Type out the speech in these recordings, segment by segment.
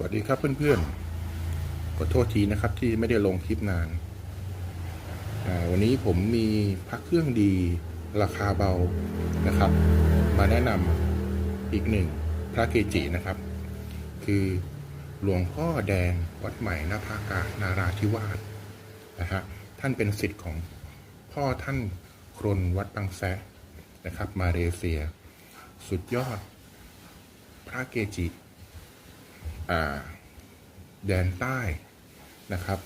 สวัสดีครับเพื่อนๆ ขอโทษทีนะครับที่ไม่ได้ลงคลิปนาน วันนี้ผมมีพักเครื่องดีราคาเบานะครับ มาแนะนำอีกหนึ่งพระเกจินะครับ คือหลวงพ่อแดงวัดใหม่นาภากานาราธิวาสนะฮะท่านเป็นสิทธิ์ของพ่อท่านครนวัดบางแซะนะครับ มาเลเซีย สุดยอด พระเกจิ แดนใต้นะครับ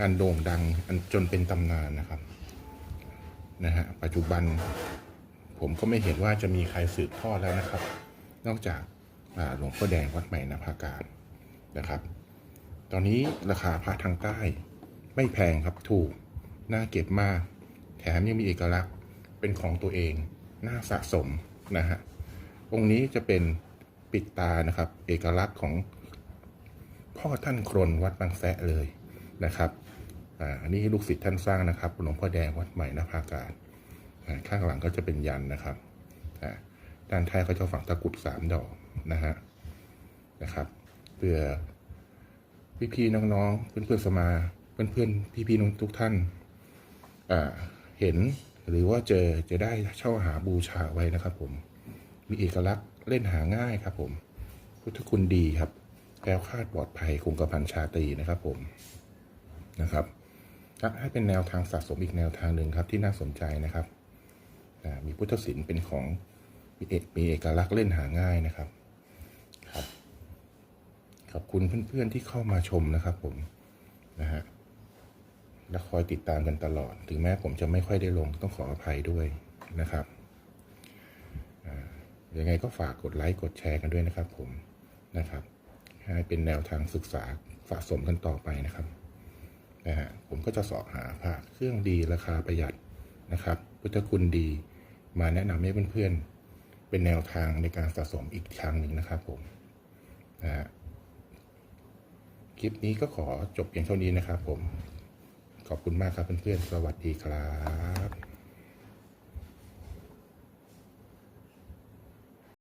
อันโด่งดังอันจนเป็นตำนานนะครับนะฮะปัจจุบันผมก็ไม่เห็นว่าจะมีใครสืบทอดแล้วนะครับ นอกจากาหลวงพ่อแดงวัดใหม่นภาการนะครับ ตอนนี้ราคาพระทางใต้ ไม่แพงครับถูกน่าเก็บมาก แถมยังมีเอกลักษณ์เป็นของตัวเอง น่าสะสมนะฮะองค์นี้จะเป็น ปิดตานะครับ เอกลักษณ์ของพ่อท่านครนวัดบางแสะเลยนะครับอันนี้ลูกศิษย์ท่านสร้างนะครับหลวงพ่อแดงวัดใหม่นภาการข้างหลังก็จะเป็นยันนะครับด้านท้ายเขาจะฝังตะกรุดสามดอกนะฮะนะครับเพื่อพี่ๆน้องๆเพื่อนๆสมาเพื่อนๆพี่ๆน้องทุกท่านเห็นหรือว่าเจอจะได้เช่าหาบูชาไว้นะครับผมมีเอกลักษณ์ เล่นหาง่ายครับผม พุทธคุณดีครับแคล้วคลาดปลอดภัยคงกระพันชาตรีนะครับผมนะครับก็ให้เป็นแนวทางสะสมอีกแนวทางหนึ่งครับที่น่าสนใจนะครับมีพุทธศิลป์เป็นของมีเอกมีเอกลักษณ์เล่นหาง่ายนะครับครับขอบคุณเพื่อนๆที่เข้ามาชมนะครับ ผมนะฮะและคอยติดตามกันตลอด ถึงแม้ผมจะไม่ค่อยได้ลงต้องขออภัยด้วยนะครับ ยังไงก็ฝากกดไลค์กดแชร์กันด้วยนะครับ ผมนะครับ ให้เป็นแนวทางศึกษาสะสมกันต่อไปนะครับนะฮะผมก็จะสอบหาพระเครื่องดีราคาประหยัดนะครับ พุทธคุณดีมาแนะนำให้เพื่อนๆ เป็นแนวทางในการสะสมอีกทางหนึ่งนะครับผมนะฮะคลิปนี้ก็ขอจบเพียงเท่านี้นะครับผม ขอบคุณมากครับเพื่อนๆ สวัสดีครับ